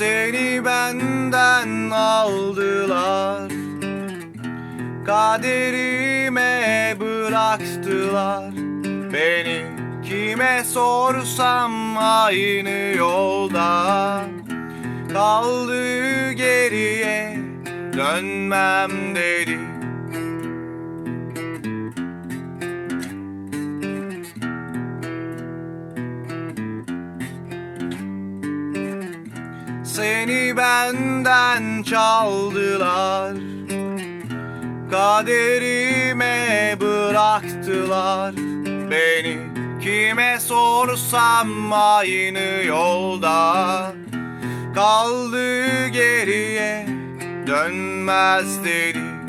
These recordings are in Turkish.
Seni benden aldılar. Kaderime bıraktılar. Beni kime sorsam aynı yolda. Kaldı geriye dönmem dedi Seni benden çaldılar. Kaderime bıraktılar. Beni kime sorsam aynı yolda. Kaldı geriye dönmez dedi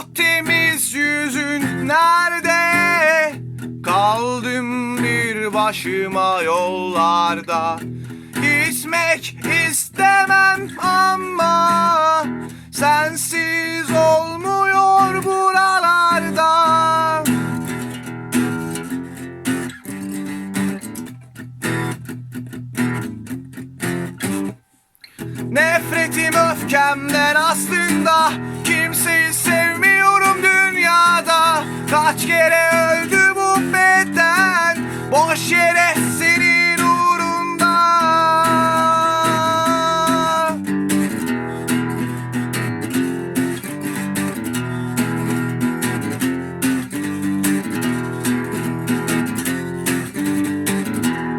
O temiz yüzün nerede? Kaldım bir başıma yollarda Gitmek istemem ama Sensiz olmuyor buralarda Nefretim öfkemden aslında dünyada Kaç kere öldü bu beden Boş yere senin uğrunda.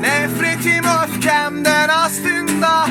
Nefretim öfkemden aslında